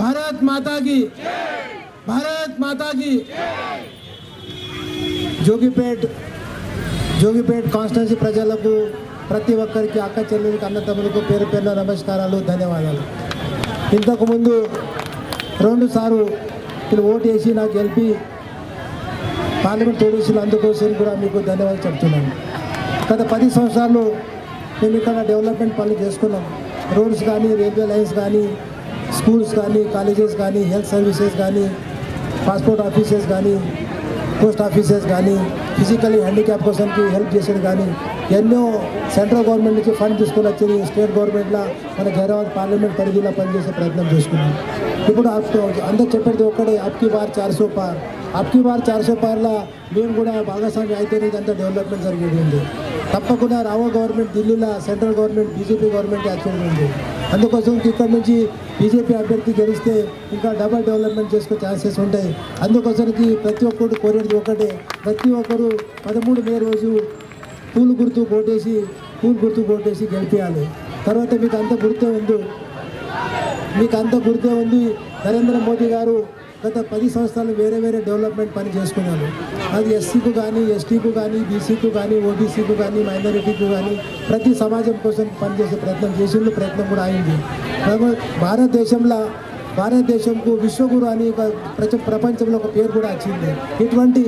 భారత్ మాతాకి. భారత్ మాతాకి. జోగిపేట్ జోగిపేట్ కాన్స్టిట్యున్సీ ప్రజలకు ప్రతి ఒక్కరికి అక్క చెల్లెలకి అన్నతమ్ములకు పేరు పేరున నమస్కారాలు ధన్యవాదాలు. ఇంతకుముందు రెండు సార్లు వీళ్ళు ఓటు వేసి నాకు గెలిపి పార్లమెంట్ తోడేసిన అందుకోసం కూడా మీకు ధన్యవాదాలు చెప్తున్నాను. గత పది సంవత్సరాలు మేము ఇక్కడ డెవలప్మెంట్ పనులు చేసుకున్నాం. రోడ్స్ కానీ రైల్వే లైన్స్ కానీ స్కూల్స్ కానీ కాలేజెస్ కానీ హెల్త్ సర్వీసెస్ కానీ పాస్పోర్ట్ ఆఫీసెస్ కానీ పోస్ట్ ఆఫీసెస్ కానీ ఫిజికలీ హ్యాండిక్యాప్ కోసంకి హెల్ప్ చేసేది కానీ ఎన్నో సెంట్రల్ గవర్నమెంట్ నుంచి ఫండ్ తీసుకొని వచ్చేది స్టేట్ గవర్నమెంట్లో మన హైదరాబాద్ పార్లమెంట్ పరిధిలో పనిచేసే ప్రయత్నం చేసుకున్నాం ఇప్పుడు అప్- అందరూ చెప్పేది ఒక్కడే అప్కి బార్ చార్సో పార్ అప్కి బార్ చార్సో పార్లో మేము కూడా భాగస్వామి అయితేనే ఇదంతా డెవలప్మెంట్ జరిగింది ఉంది. తప్పకుండా రావో గవర్నమెంట్ ఢిల్లీలో సెంట్రల్ గవర్నమెంట్ బీజేపీ గవర్నమెంట్ యాక్చువల్గా ఉంది. అందుకోసం ఇక్కడ నుంచి బీజేపీ అభ్యర్థి గెలిస్తే ఇంకా డబల్ డెవలప్మెంట్ చేసుకునే ఛాన్సెస్ ఉంటాయి. అందుకోసానికి ప్రతి ఒక్కరు కోరేది ఒకటే. ప్రతి ఒక్కరు పదమూడు మే రోజు పూలు గుర్తు కోటేసి పూలు గుర్తు కోటేసి గెలిపించాలి తర్వాత మీకు అంత గుర్తే ఉంది. మీకు అంత గుర్తే ఉంది. నరేంద్ర మోదీ గారు గత పది సంవత్సరాలు వేరే వేరే డెవలప్మెంట్ పని చేసుకున్నారు అది ఎస్సీకు కానీ ఎస్టీకు కానీ బీసీకు కానీ ఓబీసీకు కానీ మైనారిటీకు కానీ ప్రతి సమాజం కోసం పనిచేసే ప్రయత్నం చేసిండు ప్రయత్నం కూడా అయింది. భారతదేశంలో భారతదేశంకు విశ్వగురు అని ప్రచ ప్రపంచంలో ఒక పేరు కూడా వచ్చింది. ఇటువంటి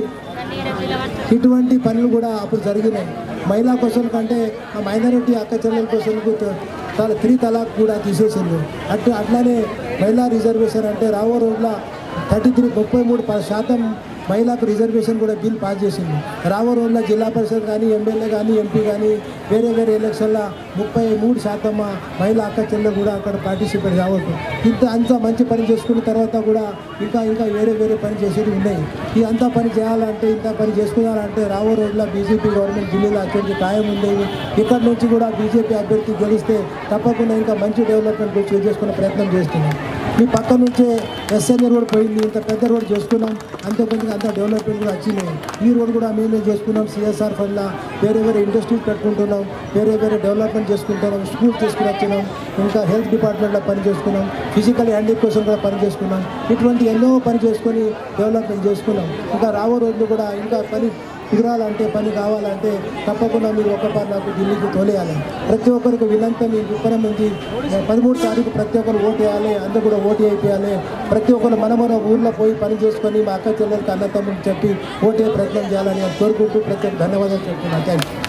ఇటువంటి పనులు కూడా అప్పుడు జరిగినాయి. మహిళా కోసం కంటే ఆ మైనారిటీ అక్క చెల్లెల కోసం చాలా త్రీ తలాక్ కూడా తీసేసింది అట్లా అట్లానే మహిళా రిజర్వేషన్ అంటే రావో రోజుల థర్టీ త్రీ ముప్పై మూడు శాతం మహిళలకు రిజర్వేషన్ కూడా బిల్ పాస్ చేసింది. రావో రోజుల్లో జిల్లా పరిషత్ కానీ ఎమ్మెల్యే కానీ ఎంపీ కానీ వేరే వేరే ఎలక్షన్ల ముప్పై మూడు శాతం మహిళా అక్క చెల్లెలు కూడా అక్కడ పార్టిసిపేట్ కావచ్చు ఇంత అంత మంచి పని చేసుకున్న తర్వాత కూడా ఇంకా ఇంకా వేరే వేరే పని చేసేవి ఉన్నాయి. ఈ అంతా పని చేయాలంటే ఇంత పని చేసుకున్నారంటే రావో రోజుల్లో బీజేపీ గవర్నమెంట్ ఢిల్లీలో అత్యంత ఖాయం ఉండేది ఇక్కడ నుంచి కూడా బీజేపీ అభ్యర్థి గెలిస్తే తప్పకుండా ఇంకా మంచి డెవలప్మెంట్ గురించి చేసుకునే ప్రయత్నం చేస్తున్నాం. మీ పక్క నుంచే ఎస్ఎన్ఏ రోడ్ పోయింది ఇంత పెద్ద రోడ్ చేసుకున్నాం. అంతే కొంచెం అంత డెవలప్మెంట్ కూడా వచ్చినాయి ఈ రోడ్ కూడా మేమే చేసుకున్నాం. సిఎస్ఆర్ ఫండ్ల వేరే వేరే ఇండస్ట్రీస్ పెట్టుకుంటున్నాం వేరే వేరే డెవలప్మెంట్ చేసుకుంటున్నాం. స్కూల్ తీసుకుని వచ్చినాం. ఇంకా హెల్త్ డిపార్ట్మెంట్లో పని చేసుకున్నాం. ఫిజికల్ హ్యాండిక్ కోసం కూడా పని చేసుకున్నాం. ఇటువంటి ఎన్నో పని చేసుకొని డెవలప్మెంట్ చేసుకున్నాం. ఇంకా రావో రోజులు కూడా ఇంకా పని కుదరాలంటే పని కావాలంటే తప్పకుండా మీరు ఒక నాకు ఢిల్లీకి తోలేయాలి. ప్రతి ఒక్కరికి వినంతా మీ విప్పనం ఉంది పదమూడు తారీఖు ప్రతి ఒక్కరు ఓటు వేయాలి అందరూ కూడా ఓటు అయిపోయాలి ప్రతి ఒక్కరు మన మన ఊర్లో పోయి పని చేసుకొని మా అక్క చెల్లెలకి అన్నతమ్ముని చెప్పి ఓటే ప్రయత్నం చేయాలని కోరుకుంటూ ప్రత్యేక ధన్యవాదాలు చెప్తున్నాను. Thank you